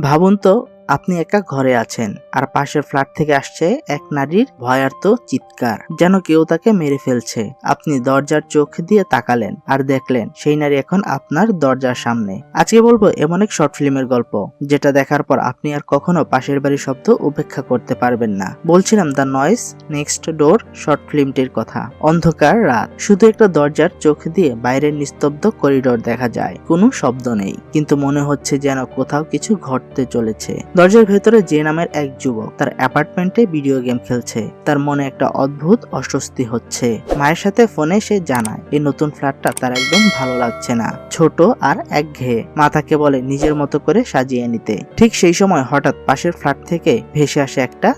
ভাবুন তো আপনি একা ঘরে আছেন, আর পাশের ফ্ল্যাট থেকে আসছে এক নারীর ভয়ার্ত চিৎকার, যেন কেউ তাকে মেরে ফেলছে। আপনি দরজার চোখ দিয়ে তাকালেন আর দেখলেন সেই নারী এখন আপনার দরজার সামনে। আজকে বলব এমন এক শর্ট ফিল্মের গল্প, যেটা দেখার পর আপনি আর কখনো পাশের বাড়ির শব্দ উপেক্ষা করতে পারবেন না। বলছিলাম the noise next door, short ফিল্মটির কথা। অন্ধকার রাত, শুধু একটা দরজার চোখ দিয়ে বাইরের নিস্তব্ধ করিডোর দেখা যায়। কোনো শব্দ নেই, কিন্তু মনে হচ্ছে যেন কোথাও কিছু ঘটতে চলেছে। দরজার ভেতরে যে নামের এক যুবক তার অ্যাপার্টমেন্টে ভিডিও গেম খেলছে। তার মনে একটা অদ্ভুত অস্বস্তি হচ্ছে। মায়ের সাথে ফোনে সে জানায়, এই নতুন ফ্ল্যাটটা তার একদম ভালো লাগছে না। ছোট আর একঘেয়ে। মা তাকে বলে নিজের মতো করে সাজিয়ে নিতে। ঠিক সেই সময় হঠাৎ পাশের ফ্ল্যাট থেকে ভেসে আসে একটা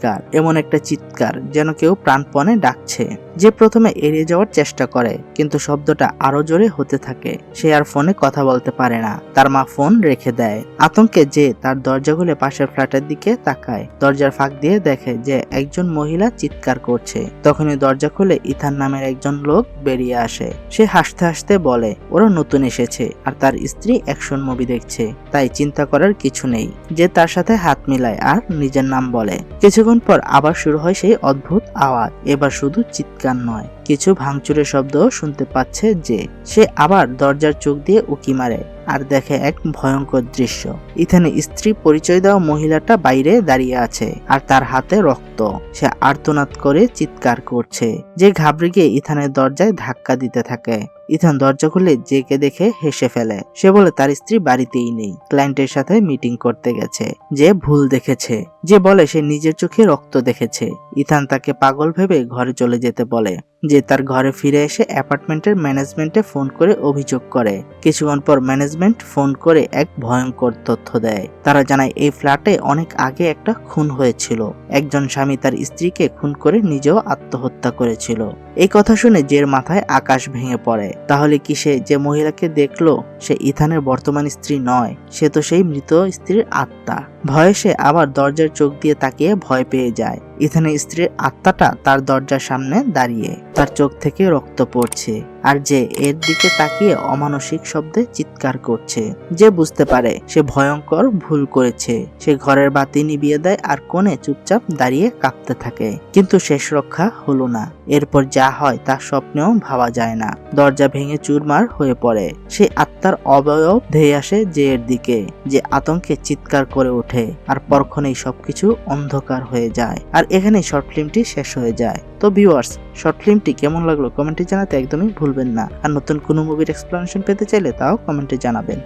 চিৎকার এমন একটা চিৎকার যেন কেউ প্রাণপণে ডাকছে। যে প্রথমে এড়িয়ে যাওয়ার চেষ্টা করে, কিন্তু শব্দটা আরও জোরে হতে থাকে। সে আর ফোনে কথা বলতে পারে না। তার মা ফোন রেখে দেয়। আতঙ্কে যে তার দরজা খুলে পাশের ফ্ল্যাটের দিকে তাকায়। দরজার ফাঁক দিয়ে দেখে যে একজন মহিলা চিৎকার করছে। তখনই দরজা খুলে ইথান নামের একজন লোক বেরিয়ে আসে। সে হাসতে হাসতে বলে, ওরা নতুন এসেছে, আর তার স্ত্রী অ্যাকশন মুভি দেখছে। তাই চিন্তা করার কিছু নেই। যে তার সাথে হাত মিলায় আর নিজের নাম বলে। কিছুক্ষণ পর আবার শুরু হয় সেই অদ্ভুত আওয়াজ। এবার শুধু চিৎকার নয়, কিছু ভাঙচুরের শব্দ শুনতে পাচ্ছে যে, সে আবার দরজার চোখ দিয়ে উকি মারে আর দেখে এক ভয়ঙ্কর দৃশ্য। ইথানে স্ত্রী পরিচয় দেওয়া মহিলাটা বাইরে দাঁড়িয়ে আছে আর তার হাতে রক্ত। সে আর্তনাদ করে চিৎকার করছে, যে ঘাবড়ে গিয়ে ইথানের দরজায় ধাক্কা দিতে থাকে। ইথান দরজা খুলে জেকে দেখে হেসে ফেলে। সে বলে, তার স্ত্রী বাড়িতেই নেই। ক্লায়েন্টের সাথে মিটিং করতে গেছে, যে ভুল দেখেছে। যে বলে সে নিজের চোখে রক্ত দেখেছে। ইথান তাকে পাগল ভেবে ঘরে চলে যেতে বলে, যে তার ঘরে ফিরে এসে অ্যাপার্টমেন্টের ম্যানেজমেন্টে ফোন করে অভিযোগ করে। কিছুক্ষণ পর ম্যানেজমেন্ট ফোন করে এক ভয়ঙ্কর তথ্য দেয়। তারা জানায়, এই ফ্ল্যাটে অনেক আগে একটা খুন হয়েছিল। একজন স্বামী তার স্ত্রীকে খুন করে নিজেও আত্মহত্যা করেছিল। এই কথা শুনে জের মাথায় আকাশ ভেঙে পড়ে। তাহলে কি সে যে মহিলাকে দেখল, সে ইথানের বর্তমান স্ত্রী নয়? সে তো সেই মৃত স্ত্রীর আত্মা। ভয়ে সে আবার দরজার চোখ দিয়ে তাকিয়ে ভয় পেয়ে যায়। ইথানের স্ত্রীর আত্মাটা তার দরজার সামনে দাঁড়িয়ে, তার চোখ থেকে রক্ত পড়ছে আর যে এর দিকে তাকিয়ে অমানসিক শব্দে চিৎকার করছে। যে বুঝতে পারে সে ভয়ঙ্কর ভুল করেছে। সে ঘরের বাতি নিবিয়ে দেয় আর কোণে চুপচাপ দাঁড়িয়ে কাঁপতে থাকে। কিন্তু শেষ রক্ষা হলো না। এরপর যা হয় তা স্বপ্নেও ভাবা যায় না। দরজা ভেঙে চুরমার হয়ে পড়ে। সে আত্মার অবয়ব ধেয়ে আসে যে এর দিকে। যে আতঙ্কে চিৎকার করে ওঠে। আর পরক্ষণেই সবকিছু অন্ধকার হয়ে যায়। আর এখানেই শর্ট ফিল্মটি শেষ হয়ে যায়। তো ভিউয়ার্স শর্ট ফিল্মটি কেমন লাগল কমেন্টে জানাতে একদমই ভুলবেন না। আর নতুন কোনো মুভির এক্সপ্লানেশন পেতে চাইলে তাও কমেন্টে জানাবেন।